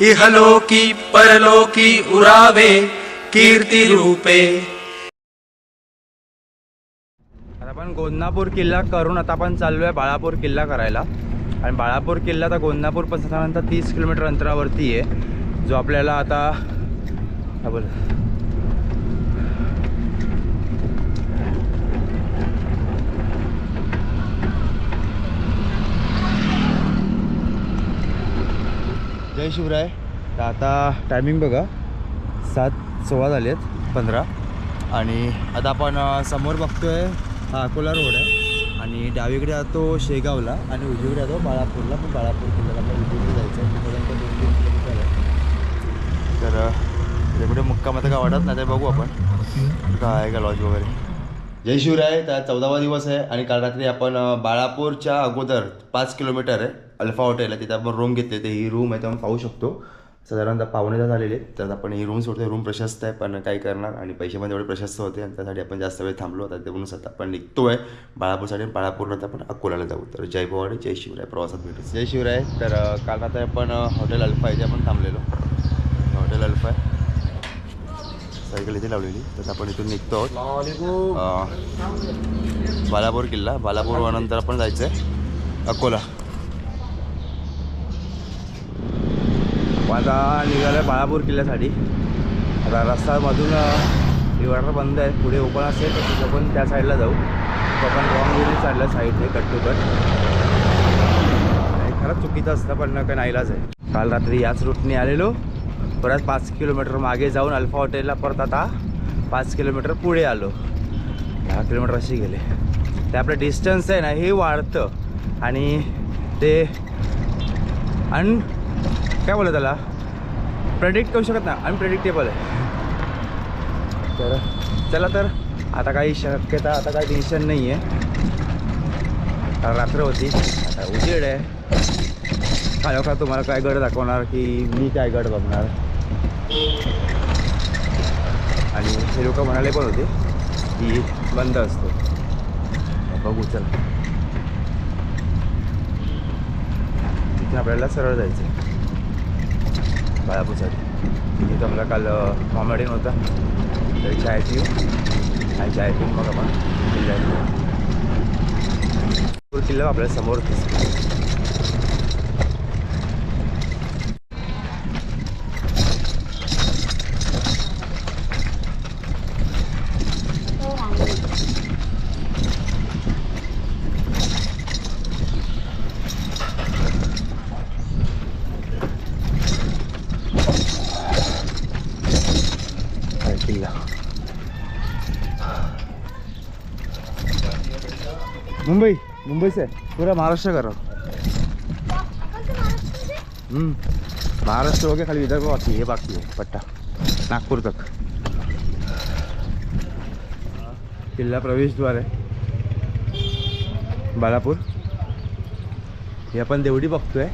इहलोकी परलोकी उरावे कीर्ती रूपे. आता आपण गोंदापूर किल्ला करून आता आपण चाललो आहे बाळापूर किल्ला करायला. आणि बाळापूर किल्ला आता गोंदापूर पण साधारणतः तीस किलोमीटर अंतरावरती आहे. जो आपल्याला आता बोल. जय शिवराय. तर आता टायमिंग बघा. सात सोळा झाले आहेत पंधरा. आणि आता आपण समोर बघतो आहे हा अकोला रोड आहे. आणि डावीकडे जातो शेगावला आणि उजवीकडे जातो बाळापूरला. पण बाळापूर किल्ल्याला आपल्याला उजवीकडे जायचं आहे तिथपर्यंत दोन तीन किलोमीटर आहे. तर तिकडे त्याच्यापुढे मुक्काम आता काय वाटत नाही ते बघू आपण. काय आहे का लॉज वगैरे? जय शिवराय. तर चौदावा दिवस आहे आणि काल रात्री आपण बाळापूरच्या अगोदर पाच किलोमीटर आहे अल्फा हॉटेल आहे. तिथे आपण रूम घेतले. ते ही रूम आहे ते आपण पाहू शकतो. साधारणतः पाहुणे झालेले आहेत. तर आपण ही रूम सोडतो रूम प्रशस्त आहे पण काय करणार आणि पैसे पण तेवढे प्रशस्त होते आणि त्यासाठी आपण जास्त वेळ थांबलो. आता ते म्हणून आता आपण निघतोय बाळापूरसाठी आणि बाळापूरनंतर आपण अकोल्याला जाऊ. तर जय भवानी जय शिवराय. प्रवासात भेटू. जय शिवराय. तर अ, काल रात्री आपण हॉटेल अल्फा इथे आपण थांबलेलो. Hotel Alpha. आहे सायकल इथे लावलेली. तर आपण इथून निघतो आहोत. बालापूर किल्ला. बालापूर नंतर आपण जायचं आहे अकोला. आता निघालं आहे बाळापूर किल्ल्यासाठी. आता रस्तामधून मधून बंद आहे. पुढे ओपन असेल तर तिथं पण त्या साईडला जाऊ. आपण रॉंग वेने चाललं साईडने कट टू कट आणि खरंच चुकीचं असतं पण काही नाहीलाच आहे. काल रात्री याच रूटने आलेलो. परत पाच किलोमीटर मागे जाऊन अल्फा हॉटेलला परत आता पाच किलोमीटर पुढे आलो. दहा किलोमीटर अशी गेले. ते आपलं डिस्टन्स आहे ना हे वाढतं. आणि ते अन काय बोलत त्याला? प्रेडिक्ट करू शकत नाही. प्रेडिक्टेबल आहे. तर चला तर आता काही शक्यता आता काही टेन्शन नाही आहे रात्र होती. आता उजेड आहे. काय हो, का तुम्हाला काय गड दाखवणार की मी काय गड बघणार? आणि हे लोक म्हणाले पण होते की बंद असतो. बघू चला. तिथे आपल्याला सरळ जायचं आहे तिथं तिथे काल कॉमेडी होता तर चाय पिऊ आणि चाय पिऊन मग आपण किल्ल्यात किल्ला आपल्यासमोर दिसतो है किल्ला मुंबई मुंबई से पूरा महाराष्ट्र कर. रहा हूँ हम्म, महाराष्ट्र हो गया खाली विदर्भ बाकी है बाकी है पट्टा. नागपूर तक. किल्ला प्रवेशद्वार आहे. बालापूर. हे आपण देवडी बघतोय.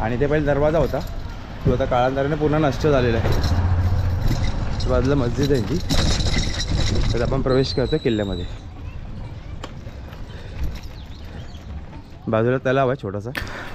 आणि ते पहिले दरवाजा होता. तो आता काळांतराने पूर्ण नष्ट झालेला आहे. बाजूला मस्जिद आहे ती. तर आपण प्रवेश करतो किल्ल्यामध्ये. बाजूला तलाव आहे छोटासा.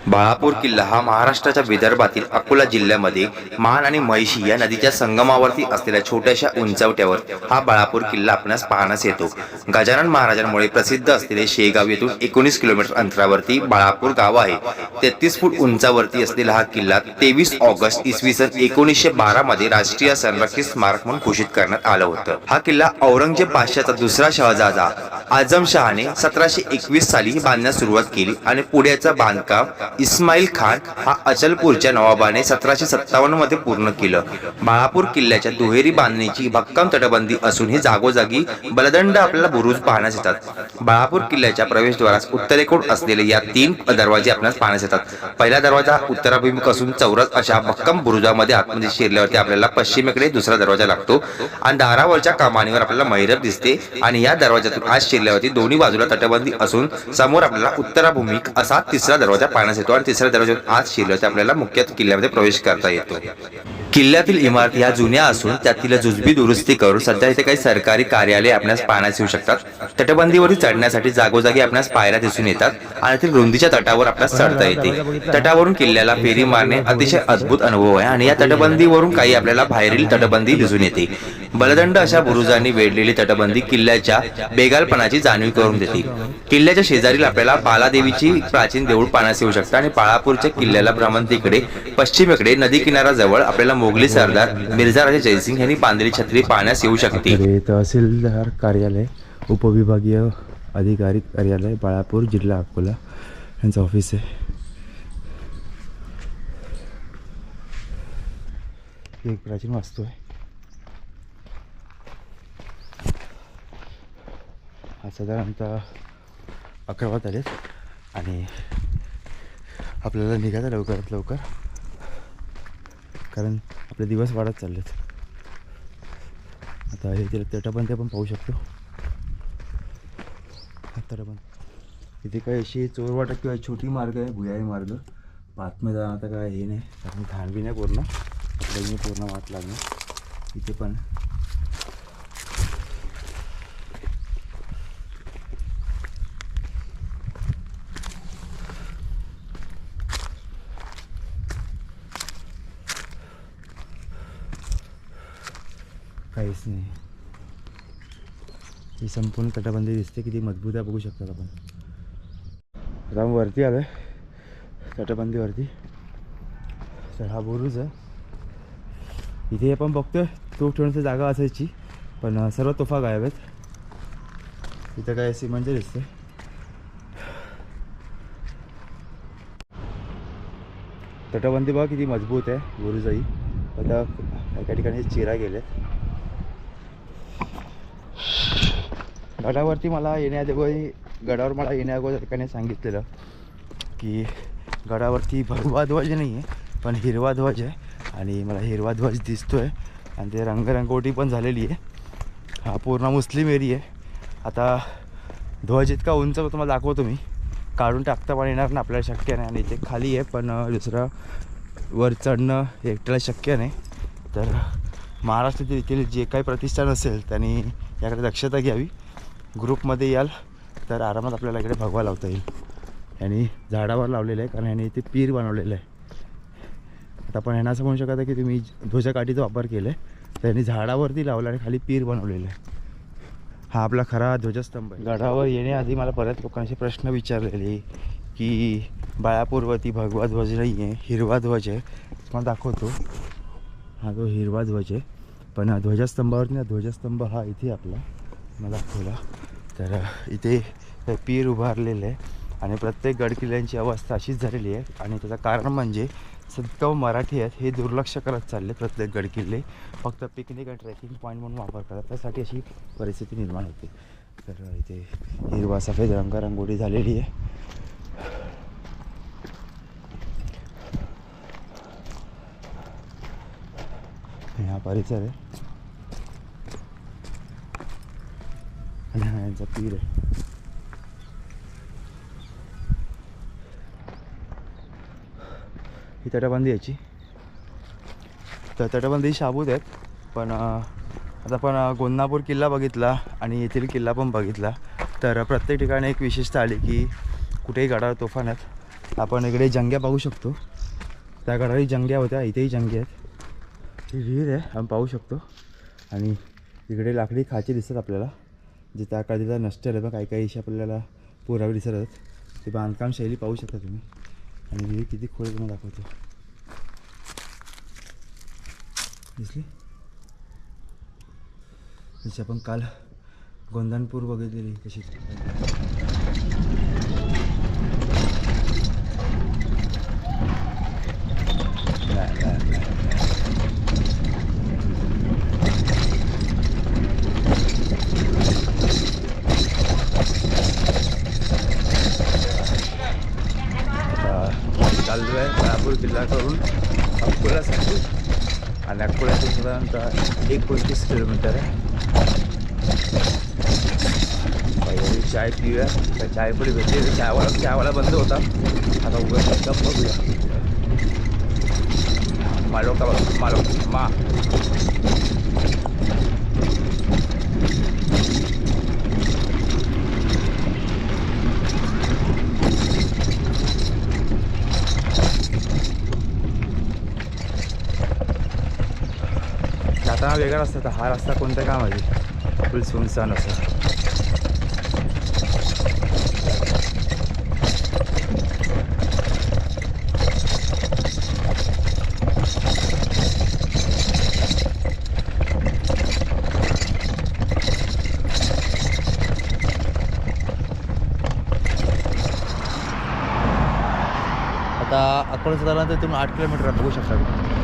बाळापूर किल्ला हा महाराष्ट्राच्या विदर्भातील अकोला जिल्ह्यामध्ये मान आणि म्हैशी या नदीच्या संगमावरती असलेल्या छोट्याशा उंचवट्यावर हा बाळापूर किल्ला आपणास पाहण्यास येतो. गजानन महाराजांमुळे प्रसिद्ध असलेले शेगाव येथून एकोणीस किलोमीटर अंतरावरती बाळापूर गाव आहे. तेहतीस फूट उंचावरती असलेला हा किल्ला तेवीस ऑगस्ट इसवी सन एकोणीसशे बारा मध्ये राष्ट्रीय संरक्षित स्मारक म्हणून घोषित करण्यात आलं होतं. हा किल्ला औरंगजेब पाशाचा दुसरा शहजादा आझम शहाने सतराशे एकवीस साली बांधण्यास सुरुवात केली आणि पुढ्याचं बांधकाम इस्माईल खान हा अचलपूरच्या नवाबाने सतराशे सत्तावन्नमध्ये पूर्ण केलं. बाळापूर किल्ल्याच्या दुहेरी बांधणीची भक्कम तटबंदी असून ही जागोजागी बलदंड आपल्याला बुरुज पाहण्यास येतात. बाळापूर किल्ल्याच्या प्रवेशद्वारास उत्तरेकडून असलेले या तीन दरवाजे आपल्याला पाहण्यास येतात. पहिला दरवाजा उत्तराभिमुख असून चौरस अशा भक्कम बुरुजामध्ये आतमध्ये शिरल्यावरती आपल्याला पश्चिमेकडे दुसरा दरवाजा लागतो. आणि दारावरच्या कमानीवर आपल्याला मैरब दिसते आणि या दरवाजातून आज शिरल्यावरती दोन्ही बाजूला तटबंदी असून समोर आपल्याला उत्तराभूमिक असा तिसरा दरवाजा पाहण्यास येतो आणि तिसऱ्या दरवाज्यातून आज शिरल्यावरती आपल्याला मुख्य किल्ल्यामध्ये प्रवेश करता येतो. किल्ल्यातील इमारती ह्या जुन्या असून त्यातील जुजबी दुरुस्ती करून सध्या इथे काही सरकारी कार्यालय आपल्यास पाहण्यास येऊ शकतात. तटबंदीवरती चढण्यासाठी जागोजागी आपणास पायऱ्या दिसून येतात आणि येथील रुंदीच्या तटावर आपल्यास चढता येते. तटावरून किल्ल्याला फेरी मारणे अतिशय अद्भुत अनुभव आहे आणि या तटबंदीवरून काही आपल्याला बाहेरील तटबंदी दिसून येते. बलदंड अशा बुरुजांनी वेढलेली तटबंदी किल्ल्याच्या बेगालपणाची जाणीव करून देते. किल्ल्याच्या शेजारील आपल्याला बालादेवीची प्राचीन देऊळ पाहण्यास येऊ शकतात आणि बाळापूरच्या किल्ल्याला भ्रमंतीकडे पश्चिमेकडे नदी किनाऱ्याजवळ आपल्याला मोगली सरदार मिर्झा राजे जयसिंग यांनी बांधलेली छत्री पाहण्यास येऊ शकते. तहसीलदार कार्यालय उपविभागीय अधिकारी कार्यालय बाळापूर जिल्हा अकोला यांचं ऑफिस आहे. ही एक प्राचीन वास्तू आहे. हा साधारणतः अकरा वाजता आलेत आणि आपल्याला निघायचं लवकरात लवकर कारण आपले दिवस वाढत चाललेत. आता हे ते पण पाहू शकतो. हा तटबंद इथे काय अशी चोरवाटा किंवा छोटी मार्ग आहे भुयारी मार्ग. पातमध्ये जाणं आता काय हे नाही. कारण घाणबी नाही पूर्ण. आपल्याला पूर्ण वाट लागणार. इथे पण. काहीच नाही. ही संपूर्ण तटबंदी दिसते किती मजबूत आहे बघू शकतात आपण. आता वरती आलो आहे तटबंदीवरती. तर हा बुरुज आहे. इथे आपण बघतोय तोफ ठेवण्याची जागा असायची पण सर्व तोफा गायब आहेत. इथं काय सिमेंटचे दिसते. तटबंदी बघा किती मजबूत आहे बुरुजही. आता एका ठिकाणी चिरा गेलेत. गडावरती मला येण्याअगोदर गडावर मला येण्याअगोदर एकाने सांगितलेलं की गडावरती भगवा ध्वज नाही आहे पण हिरवा ध्वज आहे आणि मला हिरवा ध्वज दिसतो आहे आणि ते रंगरंगोटी पण झालेली आहे. हा पूर्ण मुस्लिम एरिया आहे. आता ध्वज इतका उंच तुम्हाला दाखवतो मी. काढून टाकता पण येणार ना आपल्याला शक्य नाही. आणि इथे खाली आहे पण दुसरं वर चढणं एकट्याला शक्य नाही. तर महाराष्ट्रातील येथील जे काही प्रतिष्ठान असेल त्यांनी याकडे दक्षता घ्यावी. ग्रुपमध्ये याल तर आरामात आपल्याला इकडे भगवा लावता येईल. यांनी झाडावर लावलेलं आहे कारण यांनी इथे पीर बनवलेलं आहे. आता आपण यांना असं म्हणू शकत की तुम्ही ध्वजाकाठीचा वापर केला आहे तर यांनी झाडावरती लावलं आणि खाली पीर बनवलेलं आहे. हा आपला खरा ध्वजस्तंभ आहे. गडावर येण्याआधी मला बऱ्याच लोकांचे प्रश्न विचारलेले की बाळापूरवरती भगवा ध्वज नाही आहे हिरवा ध्वज आहे. तुम्हाला दाखवतो. हा जो हिरवा ध्वज आहे पण ध्वजस्तंभावरती ना ध्वजस्तंभ हा इथे आपला मला दाखवला तर इथे पीर उभारलेलं आहे आणि प्रत्येक गडकिल्ल्यांची अवस्था अशीच झालेली आहे आणि त्याचं कारण म्हणजे सगळं मराठी आहेत हे दुर्लक्ष करत चालले प्रत्येक गडकिल्ले. फक्त पिकनिक आणि ट्रेकिंग पॉईंट म्हणून वापर करतात. त्यासाठी अशी परिस्थिती निर्माण होते. तर इथे हिरवा सफेद रंगरंगोटी झालेली आहे. हा परिसर आहे आणि हा यांचा पीर आहे ही तटबंदी याची तर तटबंदी शाबूत आहेत. पण आता आपण अं, गोंदापूर किल्ला बघितला आणि येथील किल्ला पण बघितला. तर प्रत्येक ठिकाणी एक विशेषता आली की कुठेही गडावर तोफान आहेत. आपण इकडे जंग्या पाहू शकतो. त्या गडावरही जंग्या होत्या इथेही जंगे आहेत. ही विहीर आहे आपण पाहू शकतो. आणि इकडे लाकडी खाची दिसतात आपल्याला. जे त्या काळजीला नष्ट आहे काही काही अशी आपल्याला पुरावे दिसत ते बांधकाम शैली पाहू शकता तुम्ही. आणि विहीर किती खोल तुम्हाला दाखवतो. दिसली? जशी आपण काल गोंधनपूर बघितलेली कशी किल्ला करून अकोलासाठी आणि अकोल्यातून साधारणतः एकोणतीस किलोमीटर आहे. चाय पिऊया. तर चाय पुढे भेटली. तर चायवाला चायवाला बंद होता. आता उघड एकदम बघूया. मालो का मालो मा. जाताना वेगळा रस्ता हा रस्ता कोणत्या का माझी फुल सुनसान असा आता अकोला साधारणतः तुम्ही आठ किलोमीटर बघू शकता तुम्ही.